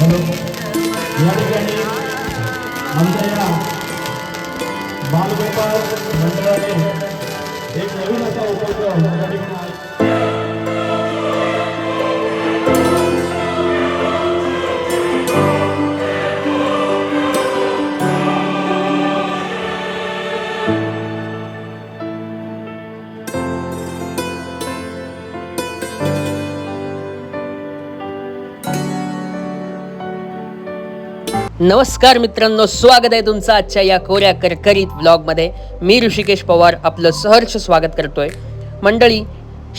Hello. या ठिकाणी आमच्या या बालगोपाळ मंडळाने एक नवीन असा उपक्रम या ठिकाणी नमस्कार मित्रांनो स्वागत आहे तुमचं आजच्या या कोऱ्या करकरीत ब्लॉगमध्ये मी ऋषिकेश पवार आपलं सहर्ष स्वागत करतोय. मंडळी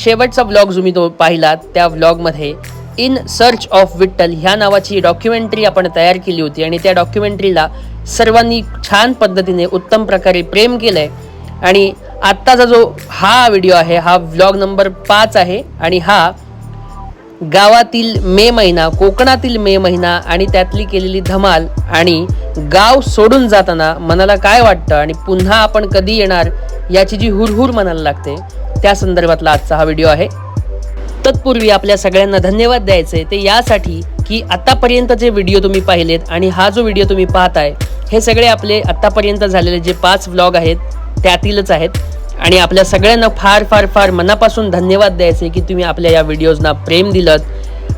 शेवटचा ब्लॉग जो मी तो पाहिलात त्या ब्लॉगमध्ये इन सर्च ऑफ विठ्ठल ह्या नावाची डॉक्युमेंटरी आपण तयार केली होती आणि त्या डॉक्युमेंटरीला सर्वांनी छान पद्धतीने उत्तम प्रकारे प्रेम केलंय. आणि आत्ताचा जो हा व्हिडिओ आहे हा ब्लॉग नंबर पाच आहे आणि हा गावातील मे महिना कोकणातील मे महिना आणि त्यातली केलेली धमाल आणि गाव सोडून जाताना मनाला काय वाटतं आणि पुन्हा आपण कधी येणार याची जी हुरहुर मनाला लागते त्या संदर्भातला आजचा हा व्हिडिओ आहे. तत्पूर्वी आपल्या सगळ्यांना धन्यवाद द्यायचे ते यासाठी की आतापर्यंत जे व्हिडिओ तुम्ही पाहिलेत आणि हा जो व्हिडिओ तुम्ही पाहताय हे सगळे आपले आतापर्यंत झालेले जे पाच व्लॉग आहेत त्यातीलच आहेत. आणि आपल्या सगळ्यांना फार फार फार मनापासून धन्यवाद द्यायचे की तुम्ही आपल्या या व्हिडिओजना प्रेम दिलं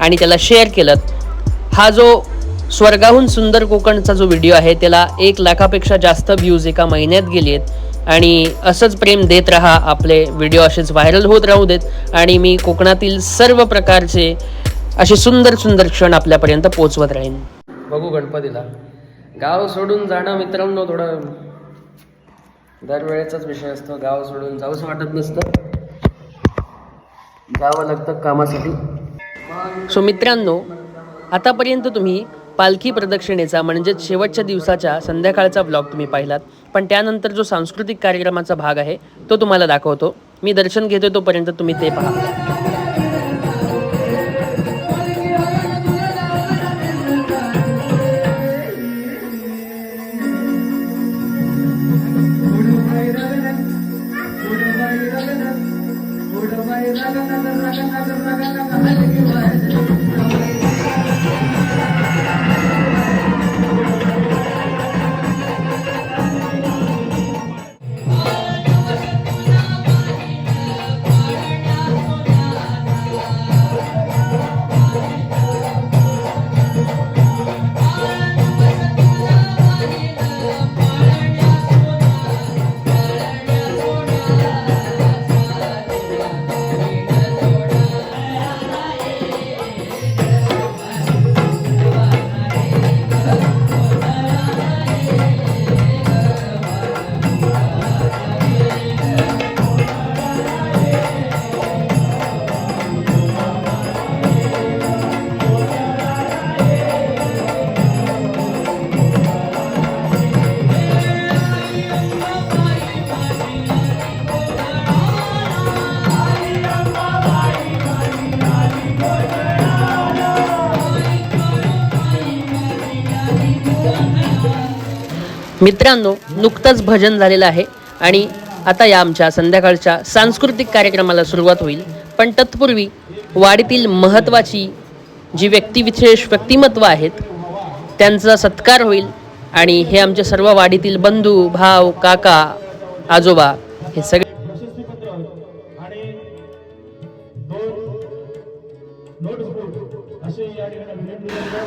आणि त्याला शेअर केलं हा जो स्वर्गाहून सुंदर कोकणचा जो व्हिडिओ आहे त्याला एक लाखापेक्षा जास्त व्ह्यूज एका महिन्यात गेली आहेत आणि असंच प्रेम देत राहा आपले व्हिडिओ असेच व्हायरल होत राहू देत. आणि मी कोकणातील सर्व प्रकारचे असे सुंदर सुंदर क्षण आपल्यापर्यंत पोचवत राहीन. बघू गणपतीला. गाव सोडून जाणं मित्रांनो थोडं दरवेळेचाच विषय असतो गाव सोडून जाऊच वाटत नसतं. जावं लागतं कामासाठी. सो मित्रांनो आतापर्यंत तुम्ही पालखी प्रदक्षिणेचा म्हणजेच शेवटच्या दिवसाच्या संध्याकाळचा ब्लॉग तुम्ही पाहिलात. पण त्यानंतर जो सांस्कृतिक कार्यक्रमाचा भाग आहे तो तुम्हाला दाखवतो. मी दर्शन घेतो तोपर्यंत तुम्ही ते पहा. Thank you. मित्रांनो नुकतंच भजन झालेलं आहे आणि आता या आमच्या संध्याकाळच्या सांस्कृतिक कार्यक्रमाला सुरुवात होईल. पण तत्पूर्वी वाडीतील महत्त्वाची जी व्यक्तिविशेष व्यक्तिमत्व आहेत त्यांचा सत्कार होईल आणि हे आमचे सर्व वाडीतील बंधू भाव काका आजोबा हे सगळे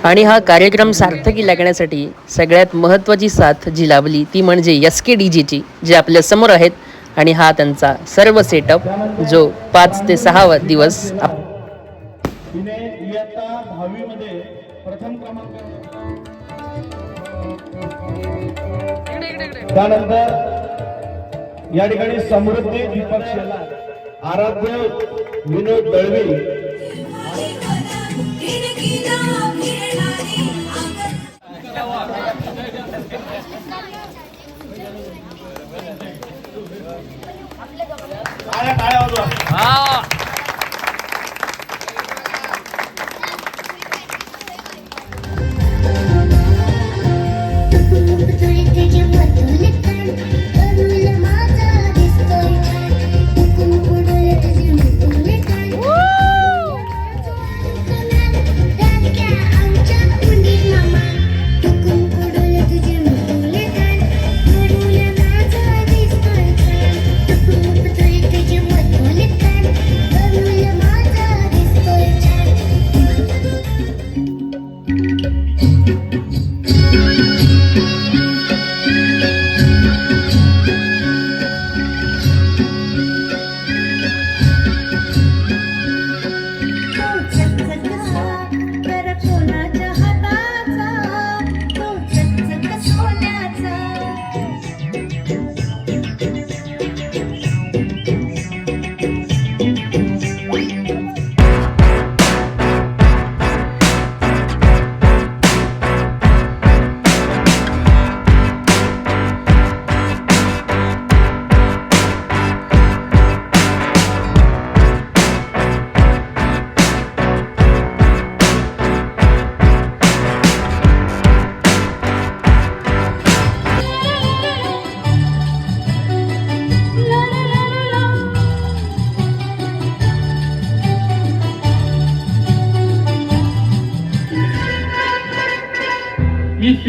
आणि हा कार्यक्रम सार्थकी लागण्यासाठी सगळ्यात महत्त्वाची साथ जी लाभली ती म्हणजे एस के डी जीची जे आपल्यासमोर आहेत. आणि हा त्यांचा सर्व सेटअप जो पाच ते सहा दिवस आप- तिने इयत्ता दहावी मध्ये प्रथम क्रमांक त्यानंतर या ठिकाणी समृद्धी दीपक शेलार आराध्य विनोद दळवी ટાળ્યા ટાળ્યા હા.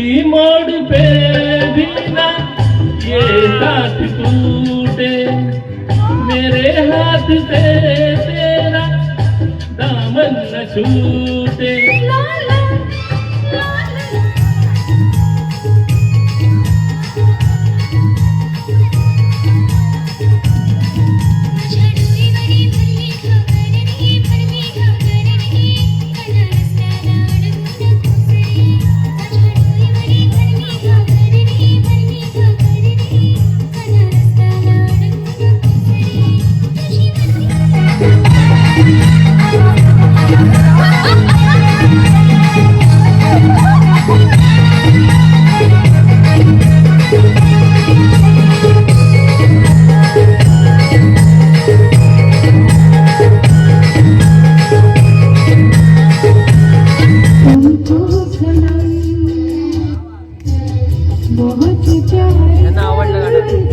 मोड़ पे भी ना ये साथ टूटे। मेरे हाथ से तेरा दामन छूटे त्यांना आवडलं गाणं.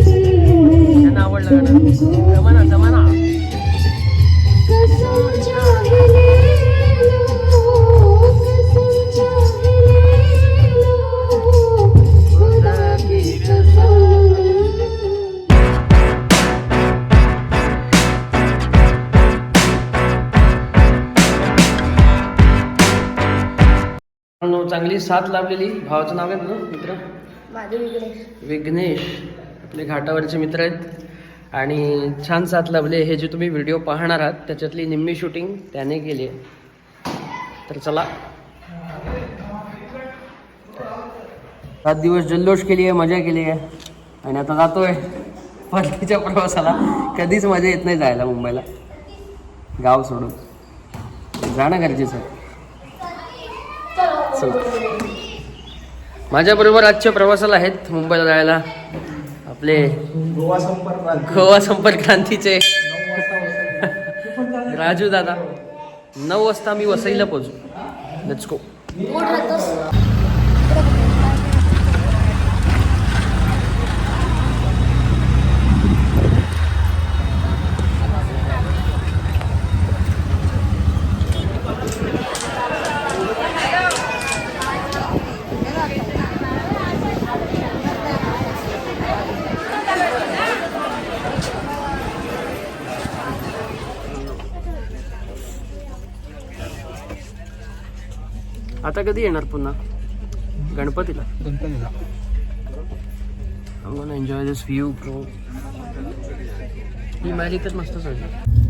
त्यांना आवडलं गाणं. जमाना. जमाना चांगली साथ लाभलेली. भावाचं नाव आहे ना मित्र? विघ्नेश आपले घाटावरचे मित्र आहेत. आणि छान साथ लाभले हे जे तुम्ही व्हिडिओ पाहणार आहात त्याच्यातली निम्मी शूटिंग त्याने केली आहे. तर चला. सात दिवस जल्लोष केली आहे मजा केली आहे. आणि आता जातोय परतीच्या प्रवासाला. कधीच मजा येत नाही जायला मुंबईला. गाव सोडून. जाणं गरजेचं चल चला. माझ्याबरोबर आजच्या प्रवासाला आहेत मुंबईला जायला आपले गोवा संपर्क. गोवा संपर्क क्रांतीचे. राजू दादा. नऊ वाजता मी वसईला पोहोचू. लेट्स गो आता कधी येणार पुन्हा? गणपतीला? गणपतीला. Enjoy this view, bro. ही मॅरी तर मस्तच आहे.